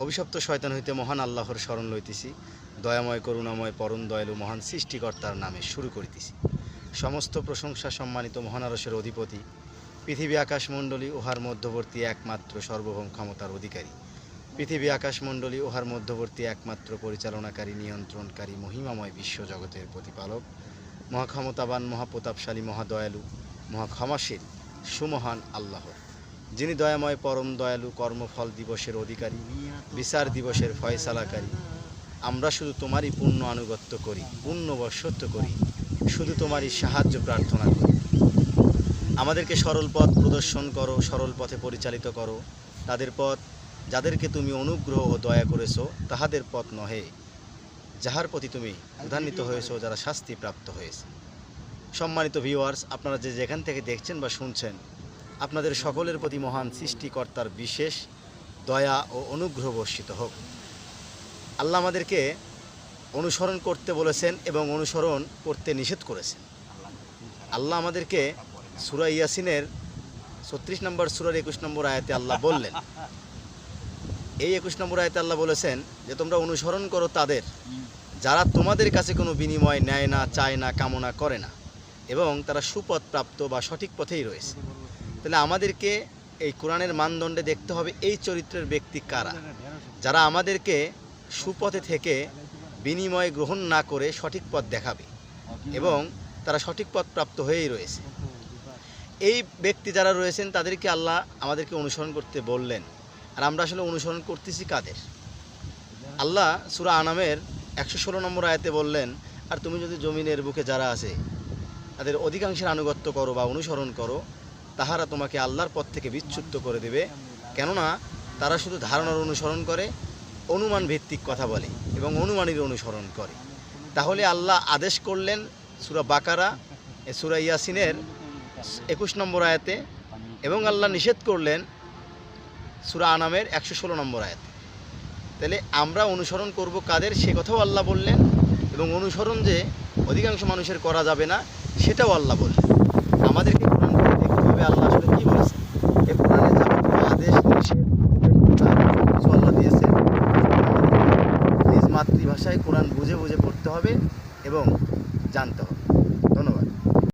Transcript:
অভিশপ্ত শয়তান হইতে মহান আল্লাহর স্মরণ লইতেছি। দয়াময়, করুণাময়, পরম দয়ালু, মহান সৃষ্টিকর্তার নামে শুরু করিতেছি। সমস্ত প্রশংসা সম্মানিত মহানারসের অধিপতি, পৃথিবী আকাশমণ্ডলী উহার মধ্যবর্তী একমাত্র সর্বভৌম ক্ষমতার অধিকারী। পৃথিবী আকাশমণ্ডলী উহার মধ্যবর্তী একমাত্র পরিচালনাকারী, নিয়ন্ত্রণকারী, মহিমাময় বিশ্বজগতের প্রতিপালক, মহাক্ষমতাবান, মহাপ্রতাপশালী, মহাদয়ালু, মহাক্ষমাশীল, সুমহান আল্লাহ যিনি দয়াময়, পরম দয়ালু, কর্মফল দিবসের অধিকারী, বিচার দিবসের ফয়সালাকারী। আমরা শুধু তোমারই পূর্ণ আনুগত্য করি পূর্ণ বর্ষত্ব করি, শুধু তোমারই সাহায্য প্রার্থনা করি। আমাদেরকে সরল পথ প্রদর্শন করো, সরল পথে পরিচালিত করো। তাদের পথ, যাদেরকে তুমি অনুগ্রহ ও দয়া করেছ, তাহাদের পথ নহে। যাহার প্রতি তুমি উদান্বিত হয়েছো, যারা শাস্তি প্রাপ্ত হয়েছে। সম্মানিত ভিউয়ার্স আপনারা যে যেখান থেকে দেখছেন বা শুনছেন আপনাদের সকলের প্রতি মহান সৃষ্টিকর্তার বিশেষ দয়া ও অনুগ্রহ বর্ষিত হোক। আল্লাহ আমাদেরকে অনুসরণ করতে বলেছেন এবং অনুসরণ করতে নিষেধ করেছেন। আল্লাহ আমাদেরকে সুরা ইয়াসিনের ছত্রিশ নম্বর, সুরার একুশ নম্বর আয়াতে আল্লাহ বললেন, এই একুশ নম্বর আয়াতে আল্লাহ বলেছেন যে, তোমরা অনুসরণ করো তাদের যারা তোমাদের কাছে কোনো বিনিময় নেয় না, চায় না, কামনা করে না এবং তারা সুপথ প্রাপ্ত বা সঠিক পথেই রয়েছে। তাহলে আমাদেরকে এই কোরআনের মানদণ্ডে দেখতে হবে এই চরিত্রের ব্যক্তি কারা? যারা আমাদেরকে সুপথে থেকে বিনিময় গ্রহণ না করে সঠিক পথ দেখাবে এবং তারা সঠিক পথ প্রাপ্ত হয়েই রয়েছে। এই ব্যক্তি যারা রয়েছেন, তাদেরকে আল্লাহ আমাদেরকে অনুসরণ করতে বললেন। আর আমরা আসলে অনুসরণ করতেছি কাদের? আল্লাহ সুরা আনামের একশো ষোলো নম্বর আয়াতে বললেন, আর তুমি যদি জমিনের বুকে যারা আছে, তাদের অধিকাংশের আনুগত্য করো বা অনুসরণ করো তাহারা তোমাকে আল্লাহর পথ থেকে বিচ্যুত করে দেবে। কেননা তারা শুধু ধারণার অনুসরণ করে অনুমান ভিত্তিক কথা বলে এবং অনুমানের অনুসরণ করে। তাহলে আল্লাহ আদেশ করলেন সুরা বাকারা সুরা ইয়াসিনের একুশ নম্বর আয়াতে এবং আল্লাহ নিষেধ করলেন সুরা আনামের একশো ষোলো নম্বর আয়াতে। তাহলে আমরা অনুসরণ করব কাদের? সে কথাও আল্লাহ বললেন এবং অনুসরণ যে অধিকাংশ মানুষের করা যাবে না, সেটাও আল্লাহ বললেন আমাদেরকে কোরআন পড়ে দেখতে হবে আল্লাহ আসলে কী বলেছেন এই কোরআনে যাবতীয় আদেশ নিষেধ আল্লাহ দিয়েছেন নিজ মাতৃভাষায় কোরআন বুঝে বুঝে পড়তে হবে এবং জানতে হবে।